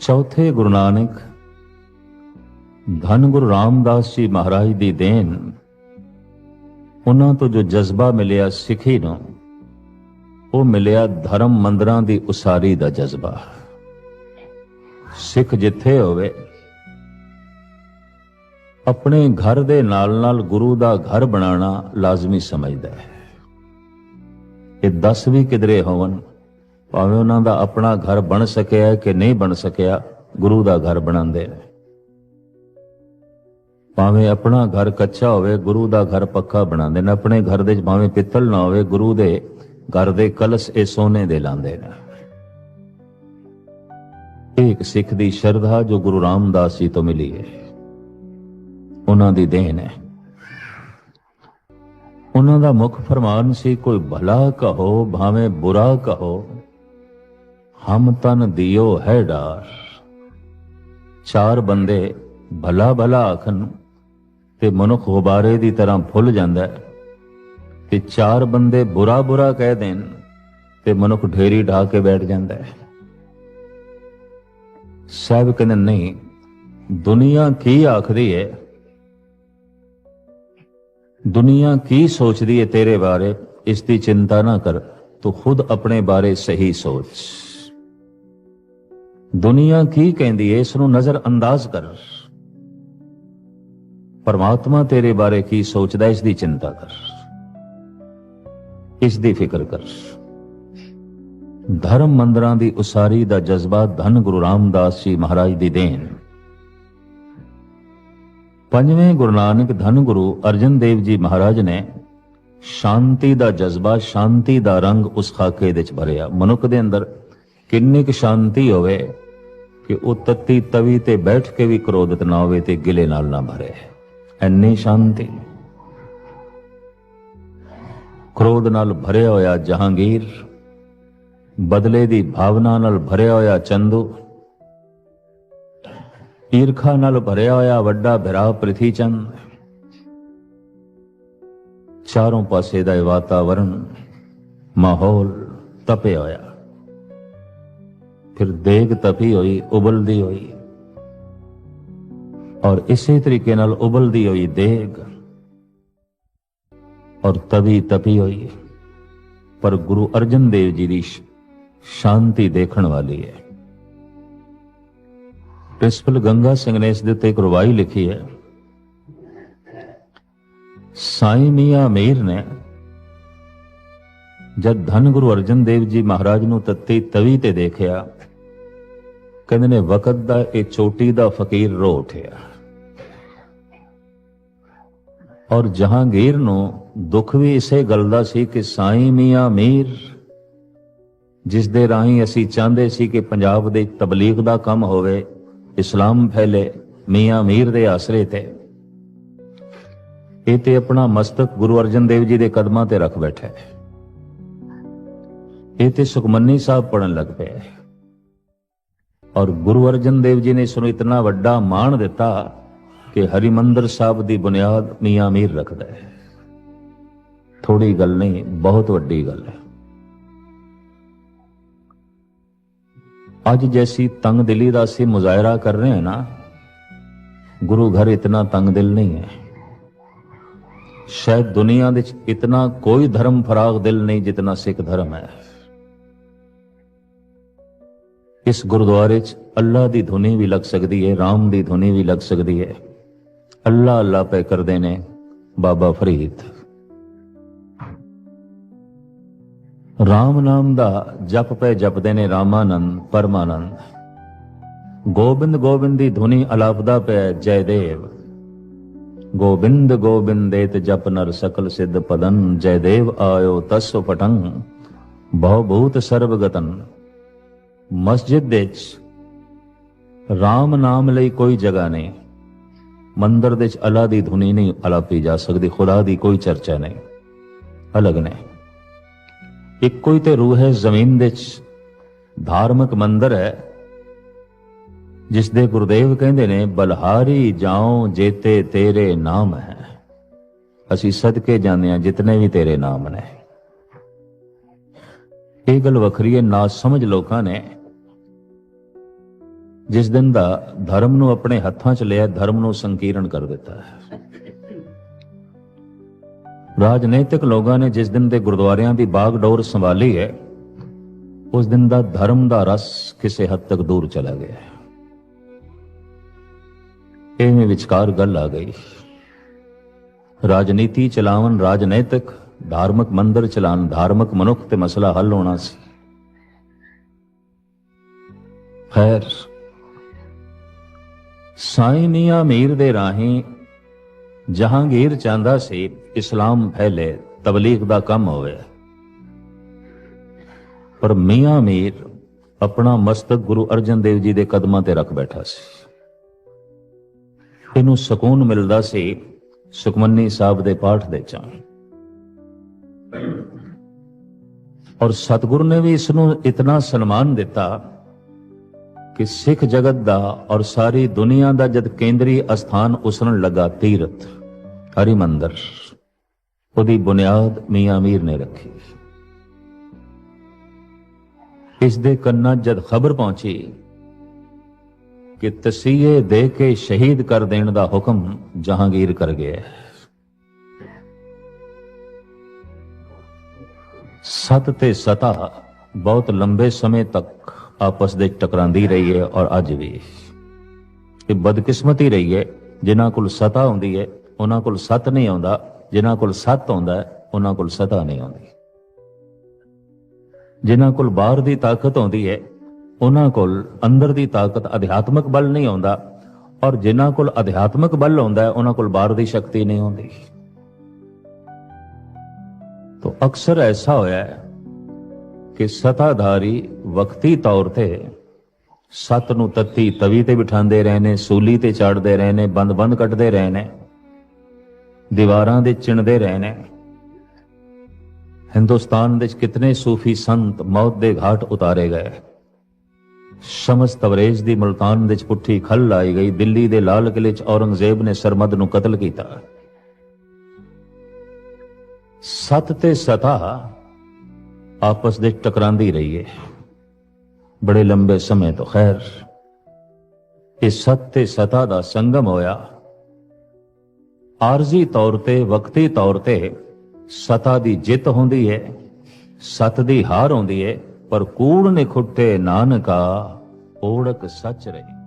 ਚੌਥੇ ਗੁਰੂ ਨਾਨਕ, ਧੰਨ ਗੁਰੂ ਰਾਮਦਾਸ ਜੀ ਮਹਾਰਾਜ ਦੀ ਦੇਣ, ਉਹਨਾਂ ਤੋਂ ਜੋ ਜਜ਼ਬਾ ਮਿਲਿਆ ਸਿੱਖੀ ਨੂੰ, ਉਹ ਮਿਲਿਆ ਧਰਮ ਮੰਦਰਾਂ ਦੀ ਉਸਾਰੀ ਦਾ ਜਜ਼ਬਾ। ਸਿੱਖ ਜਿੱਥੇ ਹੋਵੇ, ਆਪਣੇ ਘਰ ਦੇ ਨਾਲ-ਨਾਲ ਗੁਰੂ ਦਾ ਘਰ ਬਣਾਉਣਾ ਲਾਜ਼ਮੀ ਸਮਝਦਾ ਹੈ। ਇਹ ਦਸ ਵੀ ਕਿਧਰੇ ਹੋਵਨ ਭਾਵੇਂ ਉਹਨਾਂ ਦਾ ਆਪਣਾ ਘਰ ਬਣ ਸਕਿਆ ਕਿ ਨਹੀਂ ਬਣ ਸਕਿਆ ਗੁਰੂ ਦਾ ਘਰ ਬਣਾਉਂਦੇ ਨੇ। ਭਾਵੇਂ ਆਪਣਾ ਘਰ ਕੱਚਾ ਹੋਵੇ, ਗੁਰੂ ਦਾ ਘਰ ਪੱਕਾ ਬਣਾਉਂਦੇ ਨੇ। ਆਪਣੇ ਘਰ ਦੇ ਭਾਵੇਂ ਪਿੱਤਲ ਨਾ ਹੋਵੇ, ਗੁਰੂ ਦੇ ਘਰ ਦੇ ਕਲਸ ਇਹ ਸੋਨੇ ਦੇ ਲਾਉਂਦੇ ਨੇ। ਇਹ ਇੱਕ ਸਿੱਖ ਦੀ ਸ਼ਰਧਾ ਜੋ ਗੁਰੂ ਰਾਮਦਾਸ ਜੀ ਤੋਂ ਮਿਲੀ ਹੈ। ਉਹਨਾਂ ਦੀ ਦੇਣ ਹੈ। ਉਹਨਾਂ ਦਾ ਮੁੱਖ ਫਰਮਾਨ ਸੀ, ਕੋਈ ਭਲਾ ਕਹੋ, ਭਾਵੇਂ ਬੁਰਾ ਕਹੋ। ਹਮ ਤਨ ਦਿਓ ਹੈ ਡਾਰ। ਚਾਰ ਬੰਦੇ ਭਲਾ ਭਲਾ ਆਖਣ ਤੇ ਮਨੁੱਖ ਗੁਬਾਰੇ ਦੀ ਤਰ੍ਹਾਂ ਫੁੱਲ ਜਾਂਦਾ ਹੈ ਤੇ ਚਾਰ ਬੰਦੇ ਬੁਰਾ ਬੁਰਾ ਕਹਿ ਦੇਣ ਤੇ ਮਨੁੱਖ ਢੇਰੀ ਢਾ ਕੇ ਬੈਠ ਜਾਂਦਾ ਹੈ। ਸਾਹਿਬ ਕਹਿੰਦੇ, ਨਹੀਂ, ਦੁਨੀਆ ਕੀ ਆਖਦੀ ਹੈ ਦੁਨੀਆ ਕੀ ਸੋਚਦੀ ਹੈ ਤੇਰੇ ਬਾਰੇ? ਇਸ ਦੀ ਚਿੰਤਾ ਨਾ ਕਰ, ਤੂੰ ਖੁਦ ਆਪਣੇ ਬਾਰੇ ਸਹੀ ਸੋਚ। ਦੁਨੀਆ ਕੀ ਕਹਿੰਦੀ ਏ, ਇਸ ਨੂੰ ਨਜ਼ਰ ਅੰਦਾਜ਼ ਕਰ। ਪਰਮਾਤਮਾ ਤੇਰੇ ਬਾਰੇ ਕੀ ਸੋਚਦਾ, ਇਸ ਦੀ ਚਿੰਤਾ ਕਰ। ਇਸ ਦੀ ਫਿਕਰ ਕਰ। ਧਰਮ ਮੰਦਰਾਂ ਦੀ ਉਸਾਰੀ ਦਾ ਜਜ਼ਬਾ ਧੰਨ ਗੁਰੂ ਰਾਮਦਾਸ ਜੀ ਮਹਾਰਾਜ ਦੀ ਦੇਣ। ਪੰਜਵੇਂ ਗੁਰੂ ਨਾਨਕ ਧੰਨ ਗੁਰੂ ਅਰਜਨ ਦੇਵ ਜੀ ਮਹਾਰਾਜ ਨੇ ਸ਼ਾਂਤੀ ਦਾ ਜਜ਼ਬਾ, ਸ਼ਾਂਤੀ ਦਾ ਰੰਗ ਉਸ ਖਾਕੇ ਦੇ ਚ ਭਰਿਆ। ਮਨੁੱਖ ਦੇ ਅੰਦਰ ਕਿੰਨੀ ਕੁ ਸ਼ਾਂਤੀ ਹੋਵੇ ਕਿ ਉਹ ਤੱਤੀ ਤਵੀ ਤੇ ਬੈਠ ਕੇ ਵੀ ਕ੍ਰੋਧਿਤ ਨਾ ਹੋਵੇ ਤੇ ਗਿਲੇ ਨਾਲ ਨਾ ਭਰੇ। ਐਨੀ ਸ਼ਾਂਤੀ। ਕ੍ਰੋਧ ਨਾਲ ਭਰਿਆ ਹੋਇਆ ਜਹਾਂਗੀਰ, ਬਦਲੇ ਦੀ ਭਾਵਨਾ ਨਾਲ ਭਰਿਆ ਹੋਇਆ ਚੰਦੂ, ਈਰਖਾ ਨਾਲ ਭਰਿਆ ਹੋਇਆ ਵੱਡਾ ਭਰਾ ਪ੍ਰਿਥੀ ਚੰਦ ਚਾਰੋਂ ਪਾਸੇ ਦਾ ਇਹ ਵਾਤਾਵਰਣ, ਮਾਹੌਲ ਤਪਿਆ ਹੋਇਆ। ਫਿਰ ਦੇਗ ਤਪੀ ਹੋਈ ਉਬਲਦੀ ਹੋਈ ਔਰ ਇਸੇ ਤਰੀਕੇ ਨਾਲ ਉਬਲਦੀ ਹੋਈ ਦੇਗ ਔਰ ਤਵੀ ਤਪੀ ਹੋਈ ਪਰ ਗੁਰੂ ਅਰਜਨ ਦੇਵ ਜੀ ਦੀ ਸ਼ਾਂਤੀ ਦੇਖਣ ਵਾਲੀ ਹੈ ਪ੍ਰਿੰਸੀਪਲ ਗੰਗਾ ਸਿੰਘ ਨੇ ਇਸ ਦੇ ਉੱਤੇ ਇੱਕ ਰਵਾਈ ਲਿਖੀ ਹੈ ਸਾਈ ਮੀਆਂ ਮੀਰ ਨੇ ਜਦ ਧੰਨ ਗੁਰੂ ਅਰਜਨ ਦੇਵ ਜੀ ਮਹਾਰਾਜ ਨੂੰ ਤੱਤੀ ਤਵੀ ਤੇ ਦੇਖਿਆ ਕਹਿੰਦੇ ਨੇ, ਵਕਤ ਦਾ ਇਹ ਚੋਟੀ ਦਾ ਫਕੀਰ ਰੋ ਉਠਿਆ। ਔਰ ਜਹਾਂਗੀਰ ਨੂੰ ਦੁੱਖ ਵੀ ਇਸੇ ਗੱਲ ਦਾ ਸੀ ਕਿ ਸਾਈਂ ਮੀਆਂ ਮੀਰ, ਜਿਸ ਦੇ ਰਾਹੀਂ ਅਸੀਂ ਚਾਹੁੰਦੇ ਸੀ ਕਿ ਪੰਜਾਬ ਦੇ ਤਬਲੀਗ ਦਾ ਕੰਮ ਹੋਵੇ, ਇਸਲਾਮ ਫੈਲੇ ਮੀਆਂ ਮੀਰ ਦੇ ਆਸਰੇ ਤੇ। ਇਹ ਤੇ ਆਪਣਾ ਮਸਤਕ ਗੁਰੂ ਅਰਜਨ ਦੇਵ ਜੀ ਦੇ ਕਦਮਾਂ ਤੇ ਰੱਖ ਬੈਠਾ ਹੈ। ਇਹ ਤੇ ਸੁਖਮਨੀ ਸਾਹਿਬ ਪੜਨ ਲੱਗ ਪਿਆ ਹੈ। ਔਰ ਗੁਰੂ ਅਰਜਨ ਦੇਵ ਜੀ ਨੇ ਇਸ ਨੂੰ ਇਤਨਾ ਵੱਡਾ ਮਾਣ ਦਿੱਤਾ ਕਿ ਹਰਿਮੰਦਰ ਸਾਹਿਬ ਦੀ ਬੁਨਿਆਦ ਮੀਆਂ ਮੀਰ ਰੱਖਦਾ ਹੈ। ਥੋੜੀ ਗੱਲ ਨਹੀਂ, ਬਹੁਤ ਵੱਡੀ ਗੱਲ ਹੈ। ਅੱਜ ਜੈਸੀ ਤੰਗ ਦਿਲੀ ਦਾ ਅਸੀਂ ਮੁਜ਼ਾਹਰਾ ਕਰ ਰਹੇ ਹਾਂ ਨਾ, ਗੁਰੂ ਘਰ ਇਤਨਾ ਤੰਗ ਦਿਲ ਨਹੀਂ ਹੈ। ਸ਼ਾਇਦ ਦੁਨੀਆ ਦੇ ਵਿੱਚ ਇਤਨਾ ਕੋਈ ਧਰਮ ਫਰਾਗ ਦਿਲ ਨਹੀਂ ਜਿਤਨਾ ਸਿੱਖ ਧਰਮ ਹੈ। ਇਸ ਗੁਰਦੁਆਰੇ 'ਚ ਅੱਲਾ ਦੀ ਧੁਨੀ ਵੀ ਲੱਗ ਸਕਦੀ ਹੈ ਰਾਮ ਦੀ ਧੁਨੀ ਵੀ ਲੱਗ ਸਕਦੀ ਹੈ ਅੱਲਾ ਅੱਲਾ ਪੈ ਕਰਦੇ ਨੇ ਬਾਬਾ ਫਰੀਦ। ਰਾਮ ਨਾਮ ਦਾ ਜਪ ਪੈ ਜਪਦੇ ਨੇ ਰਾਮਾਨੰਦ, ਪਰਮਾਨੰਦ। ਗੋਬਿੰਦ ਗੋਬਿੰਦ ਦੀ ਧੁਨੀ ਅਲਾਪਦਾ ਪੈ ਜੈ ਦੇਵ ਗੋਬਿੰਦ ਗੋਬਿੰਦੇਤ ਜਪ ਨਰ ਸਕਲ ਸਿੱਧ ਪਦਨ ਜੈ ਦੇਵ ਆਇਓ ਤਸ ਫਟੰ ਬਹੁ ਭੂਤ ਸਰਬਗਤਨ ਮਸਜਿਦ ਵਿੱਚ ਰਾਮ ਨਾਮ ਲਈ ਕੋਈ ਜਗ੍ਹਾ ਨਹੀਂ। ਮੰਦਰ ਵਿੱਚ ਅੱਲਾ ਦੀ ਧੁਨੀ ਨਹੀਂ ਅਲਾਪੀ ਜਾ ਸਕਦੀ, ਖੁਦਾ ਦੀ ਕੋਈ ਚਰਚਾ ਨਹੀਂ। ਅਲੱਗ ਨੇ। ਇੱਕੋ ਹੀ ਤੇ ਰੂਹ ਹੈ, ਜ਼ਮੀਨ ਵਿੱਚ ਧਾਰਮਿਕ ਮੰਦਰ ਹੈ, ਜਿਸ ਦੇ ਗੁਰਦੇਵ ਕਹਿੰਦੇ ਨੇ, ਬਲਹਾਰੀ ਜਾਉ ਜੇਤੇ ਤੇਰੇ ਨਾਮ ਹੈ। ਅਸੀਂ ਸਦਕੇ ਜਾਂਦੇ ਹਾਂ ਜਿਤਨੇ ਵੀ ਤੇਰੇ ਨਾਮ ਨੇ। ਇਹ ਗੱਲ ਵੱਖਰੀ ਹੈ ਨਾ ਸਮਝ ਲੋਕਾਂ ਨੇ। ਜਿਸ ਦਿਨ ਦਾ ਧਰਮ ਨੂੰ ਆਪਣੇ ਹੱਥਾਂ 'ਚ ਲਿਆ, ਧਰਮ ਨੂੰ ਸੰਕੀਰਣ ਕਰ ਦਿੱਤਾ ਹੈ। ਰਾਜਨੀਤਿਕ ਲੋਕਾਂ ਨੇ ਜਿਸ ਦਿਨ ਦੇ ਗੁਰਦੁਆਰਿਆਂ ਦੀ ਬਾਗਡੋਰ ਸੰਭਾਲੀ ਹੈ, ਉਸ ਦਿਨ ਦਾ ਧਰਮ ਦਾ ਰਸ ਕਿਸੇ ਹੱਦ ਤੱਕ ਦੂਰ ਚਲਾ ਗਿਆ ਹੈ। ਐਵੇਂ ਵਿਚਕਾਰ ਗੱਲ ਆ ਗਈ। ਰਾਜਨੀਤੀ ਚਲਾਵਨ ਰਾਜਨੀਤਿਕ, ਧਾਰਮਿਕ ਮੰਦਰ ਚਲਾਉਣ ਧਾਰਮਿਕ ਮਨੁੱਖ ਤੇ ਮਸਲਾ ਹੱਲ ਹੋਣਾ ਸੀ। ਖੈਰ ਸਾਈਂ ਮੀਆਂ ਮੀਰ ਦੇ ਰਾਹੀਂ ਜਹਾਂਗੀਰ ਚਾਹੁੰਦਾ ਸੀ ਇਸਲਾਮ ਫੈਲੇ ਤਬਲੀਗ ਦਾ ਕੰਮ ਹੋਵੇ। ਪਰ ਮੀਆਂ ਮੀਰ ਆਪਣਾ ਮਸਤਕ ਗੁਰੂ ਅਰਜਨ ਦੇਵ ਜੀ ਦੇ ਕਦਮਾਂ ਤੇ ਰੱਖ ਬੈਠਾ ਸੀ। ਇਹਨੂੰ ਸਕੂਨ ਮਿਲਦਾ ਸੀ ਸੁਖਮਨੀ ਸਾਹਿਬ ਦੇ ਪਾਠ ਦੇ ਚਾਂ। ਔਰ ਸਤਿਗੁਰ ਨੇ ਵੀ ਇਸ ਨੂੰ ਇਤਨਾ ਸਨਮਾਨ ਦਿੱਤਾ ਕਿ ਸਿੱਖ ਜਗਤ ਦਾ ਔਰ ਸਾਰੀ ਦੁਨੀਆ ਦਾ ਜਦ ਕੇਂਦਰੀ ਅਸਥਾਨ ਉਸਰਨ ਲੱਗਾ ਤੀਰਥ ਹਰੀ ਮੰਦਰ ਉਹਦੀ ਬੁਨਿਆਦ ਮੀਆਂ ਮੀਰ ਨੇ ਰੱਖੀ ਇਸ ਦੇ ਕੰਨਾਂ ਜਦ ਖਬਰ ਪਹੁੰਚੀ ਕਿ ਤਸੀਹੇ ਦੇ ਕੇ ਸ਼ਹੀਦ ਕਰ ਦੇਣ ਦਾ ਹੁਕਮ ਜਹਾਂਗੀਰ ਕਰ ਗਿਆ ਹੈ। ਸਤ ਤੇ ਸਤਾ ਬਹੁਤ ਲੰਬੇ ਸਮੇਂ ਤੱਕ ਆਪਸ ਦੇ ਟਕਰਾਂਦੀ ਰਹੀ ਹੈ ਔਰ ਅੱਜ ਵੀ। ਇਹ ਬਦਕਿਸਮਤੀ ਰਹੀ ਹੈ। ਜਿਨ੍ਹਾਂ ਕੋਲ ਸਤਾ ਹੁੰਦੀ ਹੈ, ਉਹਨਾਂ ਕੋਲ ਸਤ ਨਹੀਂ ਆਉਂਦਾ। ਜਿਨ੍ਹਾਂ ਕੋਲ ਸਤ ਆਉਂਦਾ ਉਹਨਾਂ ਕੋਲ ਸਤਾ ਨਹੀਂ ਆਉਂਦੀ। ਜਿਨ੍ਹਾਂ ਕੋਲ ਬਾਹਰ ਦੀ ਤਾਕਤ ਆਉਂਦੀ ਹੈ, ਉਹਨਾਂ ਕੋਲ ਅੰਦਰ ਦੀ ਤਾਕਤ ਅਧਿਆਤਮਕ ਬਲ ਨਹੀਂ ਆਉਂਦਾ। ਔਰ ਜਿਨ੍ਹਾਂ ਕੋਲ ਅਧਿਆਤਮਕ ਬਲ ਆਉਂਦਾ ਹੈ, ਉਹਨਾਂ ਕੋਲ ਬਾਹਰ ਦੀ ਸ਼ਕਤੀ ਨਹੀਂ ਆਉਂਦੀ ਤੋ ਅਕਸਰ ਐਸਾ ਹੋਇਆ ਹੈ ਕਿ ਸਤਾਧਾਰੀ ਵਕਤੀ ਤੌਰ ਤੇ ਸਤ ਨੂੰ ਤੱਤੀ ਤਵੀ ਤੇ ਬਿਠਾਉਂਦੇ ਰਹੇ ਨੇ, ਸੂਲੀ ਤੇ ਚਾੜਦੇ ਰਹੇ ਨੇ ਬੰਦ ਬੰਦ ਕੱਟਦੇ ਰਹੇ ਨੇ, ਦੀਵਾਰਾਂ ਦੇ ਚਿਣਦੇ ਰਹੇ ਨੇ। ਹਿੰਦੁਸਤਾਨ ਵਿੱਚ ਕਿਤਨੇ ਸੂਫੀ ਸੰਤ ਮੌਤ ਦੇ ਘਾਟ ਉਤਾਰੇ ਗਏ। ਸ਼ਮਸ ਤਵਰੇਜ ਦੀ ਮੁਲਤਾਨ ਵਿੱਚ ਪੁੱਠੀ ਖੱਲ ਲਾਈ ਗਈ। ਦਿੱਲੀ ਦੇ ਲਾਲ ਕਿਲੇ 'ਚ ਔਰੰਗਜ਼ੇਬ ਨੇ ਸਰਮਦ ਨੂੰ ਕਤਲ ਕੀਤਾ। ਸਤ ਤੇ ਸਤਾ ਆਪਸ ਦੇ ਟਕਰਾਂਦੀ ਰਹੀ ਹੈ ਬੜੇ ਲੰਬੇ ਸਮੇਂ ਤੋਂ ਖੈਰ, ਇਹ ਸਤ ਤੇ ਸਤਾ ਦਾ ਸੰਗਮ ਹੋਇਆ। ਆਰਜ਼ੀ ਤੌਰ ਤੇ, ਵਕਤੀ ਤੌਰ ਤੇ ਸਤਾ ਦੀ ਜਿੱਤ ਹੁੰਦੀ ਹੈ ਸਤ ਦੀ ਹਾਰ ਹੁੰਦੀ ਹੈ ਪਰ ਕੂੜ ਨੇ ਖੁੱਟੇ ਨਾਨਕਾ, ਓੜਕ ਸੱਚ ਰਹੀ।